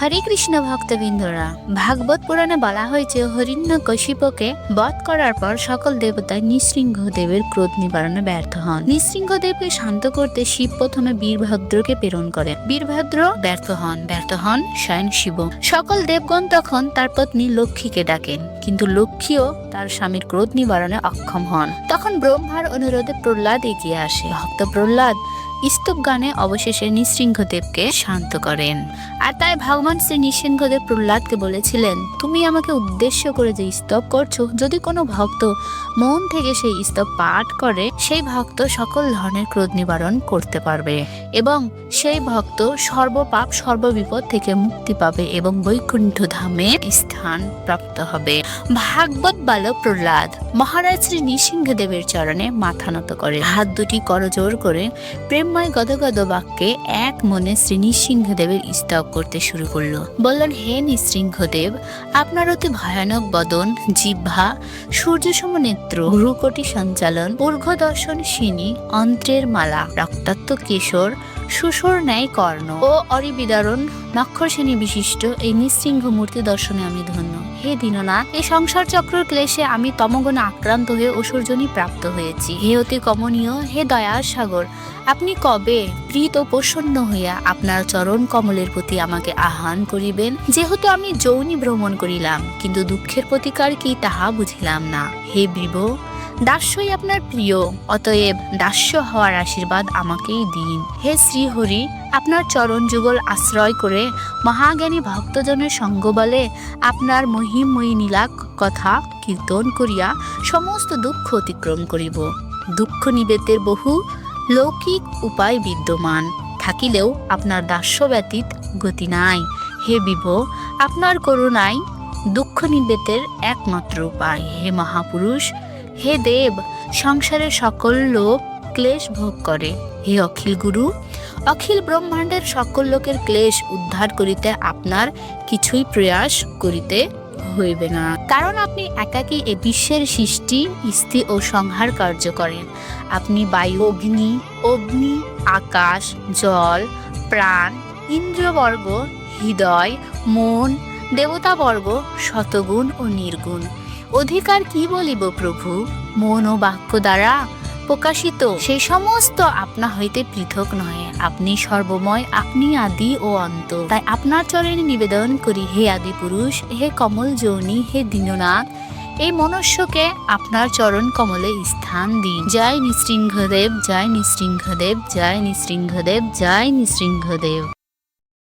হরে কৃষ্ণ ভক্তবৃন্দরা, ভাগবত পুরাণে বলা হয়েছে, হরিণ্য কশিপকে বধ করার পর সকল দেবতা দেবের ক্রোধ নিবারণে ব্যর্থ হন। নৃসিংহ দেবকে শান্ত করতে শিব প্রথমে বীরভদ্রকে প্রেরণ করে বীরভদ্র ব্যর্থ হন ব্যর্থ হন স্বয়ং শিব। সকল দেবগণ তখন তার পত্নী লক্ষ্মীকে ডাকেন, কিন্তু লক্ষ্মীও তার স্বামীর ক্রোধ নিবারণে অক্ষম হন। তখন ব্রহ্মার অনুরোধে প্রহ্লাদ এগিয়ে আসে। ভক্ত প্রহ্লাদ স্তব গানে অবশেষে নৃসিংহদেবকে শান্ত করেন। আর তাই ভগবান শ্রী নৃসিংহদেব প্রহ্লাদকে বলেছিলেন, তুমি আমাকে উদ্দেশ্য করে যে স্তব করছ, যদি কোনো ভক্ত মন থেকে সেই স্তব পাঠ করে, সেই ভক্ত সকল ধরনের ক্রোধ নিবারণ করতে পারবে এবং সেই ভক্ত সর্বপাপ, সর্ববিপদ থেকে মুক্তি পাবে এবং বৈকুণ্ঠ ধামে স্থান প্রাপ্ত হবে। ভাগবত বালক প্রহ্লাদ মহারাজ শ্রী নৃসিংহদেবের চরণে মাথা নত করে। হাত দুটি করজোর করে প্রেমময় গদগদ বাক্যে এক মনে শ্রী নৃসিংহদেবের স্তব করতে শুরু করল। বললেন, হে নৃসিংহদেব, আপনার অতি ভয়ানক বদন, জিহ্বা, সূর্যসম নেত্র, ভ্রুকটি সঞ্চালন ঊর্ধ্বদর্শন সিনী, অন্ত্রের মালা, রক্তাক্ত কেশর, সুসর ন্যায় কর্ণ ও অরিবিদারণ নক্ষরশ্রেণী বিশিষ্ট এই নৃসিংহ মূর্তি দর্শনে আমি ধন্য। হে দিননা এই সংসার চক্রর ক্লেশে আমি তমগুণে আক্রান্ত হয়ে অসুরজনী প্রাপ্ত হয়েছি। হে অতি কমনীয়, হে দয়ার সাগর, আপনি কবে প্রীত ও প্রসন্ন হইয়া আপনার চরণ কমলের প্রতি আমাকে আহ্বান করিবেন? যেহেতু আমি যৌনি ভ্রমণ করিলাম, কিন্তু দুঃখের প্রতিকার কি তাহা বুঝিলাম না। হে বিভ দাস্যই আপনার প্রিয়, অতএব দাস্য হওয়ার আশীর্বাদ আমাকেই দিন। হে শ্রীহরি, আপনার চরণ যুগল আশ্রয় করে মহাজ্ঞানী ভক্তজনের সঙ্গ বলে আপনার মহিময়ী নীলাক কথা কীর্তন করিয়া সমস্ত দুঃখ অতিক্রম করিব। দুঃখ নিবেতের বহু লৌকিক উপায় বিদ্যমান, থাকিলেও আপনার দাস্য ব্যতীত গতি নাই। হে বিভ, আপনার করুণাই দুঃখ নিবেতের একমাত্র উপায়। হে মহাপুরুষ হে দেব, সংসারের সকল লোক ক্লেশ ভোগ করে। হে অখিল গুরু, অখিল ব্রহ্মাণ্ডের সকল লোকের ক্লেশ উদ্ধার করিতে আপনার কিছুই প্রয়াস করিতে হইবে না। কারণ আপনি একাকী এ বিশ্বের সৃষ্টি, স্থিতি ও সংহার কার্য করেন। আপনি বায়ু, অগ্নি অগ্নি, আকাশ, জল, প্রাণ, ইন্দ্রবর্গ, হৃদয়, মন, দেবতাবর্গ, শতগুণ ও নির্গুণ। অধিকার কি বলিব প্রভু? মন ও বাক্য দ্বারা প্রকাশিত সেই সমস্ত আপনা হইতে পৃথক নয় আপনি সর্বময়, আপনি আদি ও অন্ত। তাই আপনার চরণে নিবেদন করি, হে আদি পুরুষ, হে কমল যৌনি, হে দীননাথ এই মনুষ্যকে আপনার চরণ কমলে স্থান দিন। জয় নৃসিংহদেব জয় নৃসিংহদেব জয় নৃসিংহদেব জয় নৃসিংহদেব।